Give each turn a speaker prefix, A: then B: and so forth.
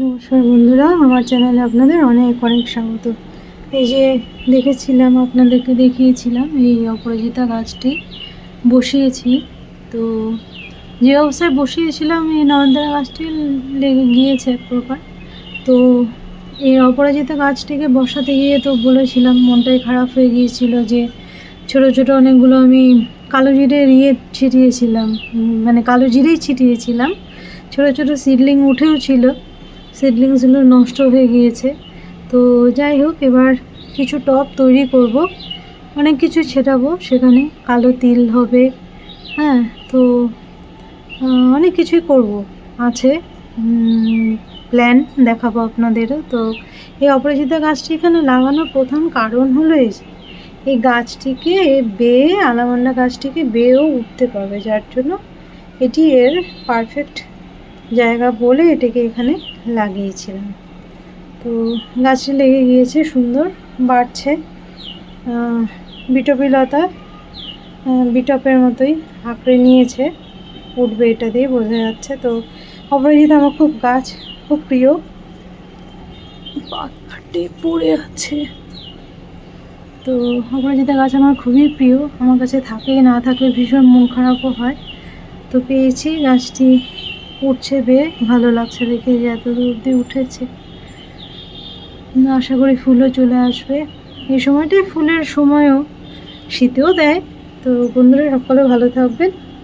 A: নমস্কার বন্ধুরা, আমার চ্যানেলে আপনাদের অনেক অনেক স্বাগত। এই যে দেখেছিলাম, আপনাদেরকে দেখিয়েছিলাম এই অপরাজিতা গাছটি। বসিয়েছি। তো যে অবস্থায় বসিয়েছিলাম, এই নয়নতারা গাছটি লেগে গিয়েছে এক প্রকার। তো এই অপরাজিতা গাছটিকে বসাতে গিয়ে তো বলেছিলাম, মনটাই খারাপ হয়ে গিয়েছিল যে ছোট ছোট অনেকগুলো আমি কালো জিরের ইয়ে ছিটিয়েছিলাম মানে কালো জিরেই ছিটিয়েছিলাম। ছোট ছোট সিডলিং উঠেও ছিল। সিডলিংসগুলো নষ্ট হয়ে গিয়েছে। তো যাই হোক এবার কিছু টব তৈরি করব। অনেক কিছু ছেটাবো সেখানে কালো তিল হবে হ্যাঁ তো অনেক কিছুই করব। আছে প্ল্যান দেখাবো আপনাদেরও তো এই অপরাজিতা গাছটি এখানে লাগানোর প্রধান কারণ হলো এই যে, এই গাছটিকে বেয়ে আলামান্ডা গাছটিকে বেয়েও উঠতে পারবে। যার জন্য এটি এর পারফেক্ট জায়গা বলে এটাকে এখানে লাগিয়েছিলাম। তো গাছটি লেগে গিয়েছে, সুন্দর বাড়ছে। বিটপি লতা বিটপের মতোই আঁকড়ে নিয়েছে। উঠবে এটা দিয়ে, বোঝা যাচ্ছে। তো অপরাজিত আমার খুব গাছ, খুব প্রিয়। পাতে পড়ে আছে। তো অপরাজিতা গাছ আমার খুবই প্রিয়। আমার কাছে থাকে, না থাকলে ভীষণ মন খারাপও হয়। তো পেয়েছি গাছটি। উঠছে বে ভালো লাগছে দেখে যে এত দূর দিয়ে উঠেছে। আশা করি ফুলও চলে আসবে। এই সময়টাই ফুলের সময়ও শীতেও দেয়। তো বন্ধুরা, সকলে ভালো থাকবেন।